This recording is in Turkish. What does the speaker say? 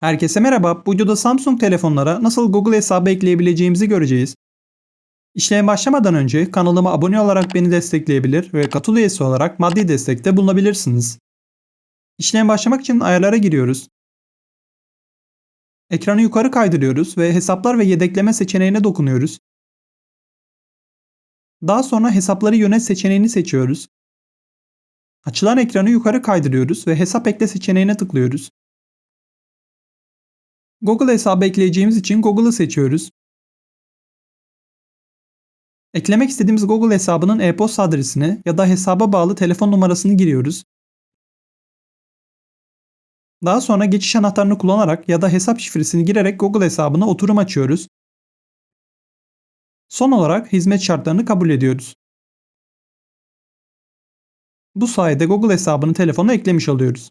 Herkese merhaba. Bu videoda Samsung telefonlara nasıl Google hesabı ekleyebileceğimizi göreceğiz. İşleme başlamadan önce kanalıma abone olarak beni destekleyebilir ve katıl üyesi olarak maddi destekte bulunabilirsiniz. İşleme başlamak için ayarlara giriyoruz. Ekranı yukarı kaydırıyoruz ve hesaplar ve yedekleme seçeneğine dokunuyoruz. Daha sonra hesapları yönet seçeneğini seçiyoruz. Açılan ekranı yukarı kaydırıyoruz ve hesap ekle seçeneğine tıklıyoruz. Google hesabı ekleyeceğimiz için Google'ı seçiyoruz. Eklemek istediğimiz Google hesabının e-posta adresini ya da hesaba bağlı telefon numarasını giriyoruz. Daha sonra geçiş anahtarını kullanarak ya da hesap şifresini girerek Google hesabına oturum açıyoruz. Son olarak hizmet şartlarını kabul ediyoruz. Bu sayede Google hesabını telefona eklemiş oluyoruz.